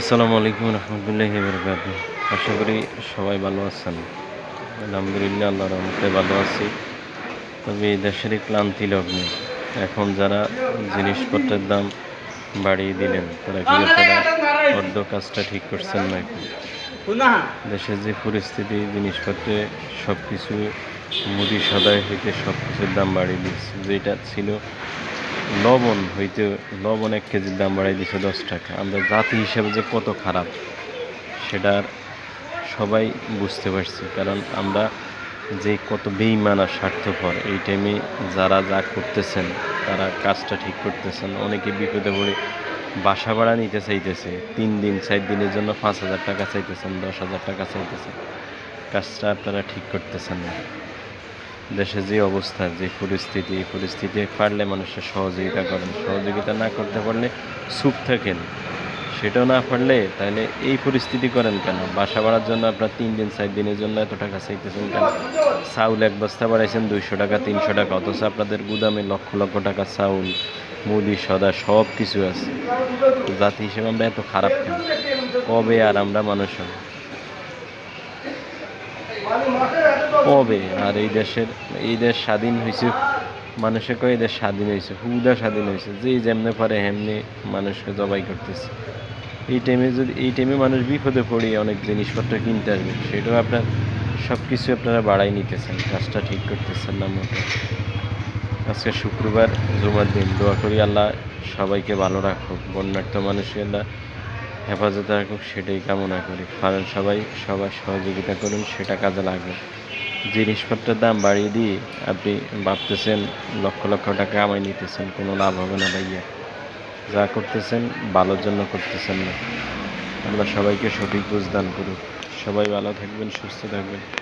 আসসালামু আলাইকুম রহমতুল্লাহ বরকাত আশা করি সবাই ভালো আছেন। আলহামদুলিল্লাহ আল্লাহ রহমতে ভালো আছি। তবে এই দেশেরই ক্লান্তি লগ্নে এখন যারা জিনিসপত্রের দাম বাড়িয়ে দিলেন তারা কি আপনারা অর্ধ কাজটা ঠিক করছেন না নাকি দেশের যে পরিস্থিতি জিনিসপত্রে সব কিছু মুদি সদায় হইতে সব কিছুর দাম বাড়িয়ে দিচ্ছে যেটা ছিল লবণ হইতে লবণ এক কেজির দাম বাড়াই দিচ্ছে দশ টাকা। আমরা জাতি হিসাবে যে কত খারাপ, সেটার সবাই বুঝতে পারছি। কারণ আমরা যে কত বেইমান আর স্বার্থপর, এই টাইমে যারা যা করতেছেন, তারা কাজটা ঠিক করতেছেন। অনেকে বিপদে পড়ে বাসা ভাড়া নিতে চাইতেছে, তিন দিন, চার দিনের জন্য পাঁচ হাজার টাকা চাইতেছেন, দশ হাজার টাকা চাইতেছেন। কাজটা আপনারা ঠিক করতেছেন না। দেশে যে অবস্থা, যে পরিস্থিতি, এই পরিস্থিতি পারলে মানুষের সহযোগিতা করেন। সহযোগিতা না করতে পারলে চুপ থাকেন। সেটাও না পারলে তাহলে এই পরিস্থিতি করেন কেন? বাসা বাড়ার জন্য আপনার তিন দিন, চার দিনের জন্য এত টাকা চাইতেছেন কেন? চাউল এক বস্তা বাড়াইছেন দুইশো টাকা, তিনশো টাকা, অথচ আপনাদের গুদামে লক্ষ লক্ষ টাকা চাউল মুদি সদা সব কিছু আছে। জাতি হিসেবে আমরা এত খারাপ কেন? কবে আর আমরা মানুষ হব? কবে? আর এই দেশের, এই দেশ স্বাধীন হয়েছে মানুষে কয় দেশ স্বাধীন হয়েছে হুদা স্বাধীন হয়েছে যেই যেমনে পারে হেমনি মানুষকে জবাই করতেছে। এই টাইমে যদি, এই টাইমে মানুষ বিপদে পড়ে, অনেক জিনিসপত্র কিনতে আসবে। সেটাও আপনার সব কিছু আপনারা বাড়াই নিতেছেন। কাজটা ঠিক করতেছেন না মতো আজকে শুক্রবার, জুমার দিন। দোয়া করি আল্লাহ সবাইকে ভালো রাখুক, বন্যার্থ মানুষকে আল্লাহ হেফাজতে রাখুক, সেটাই কামনা করি। কারণ সবাই, সবার সহযোগিতা করুন, সেটা কাজে লাগবে জিনিসপত্রের দাম বাড়িয়ে দিয়ে আপনি ভাবতেছেন, লক্ষ লক্ষ টাকা আমায় নিতেছেন, কোনো লাভ হবে না ভাইয়া। যা করতেছেন, ভালোর জন্য করতেছেন না। আমরা সবাইকে সঠিক বুঝদান করুক। সবাই ভালো থাকবেন, সুস্থ থাকবেন।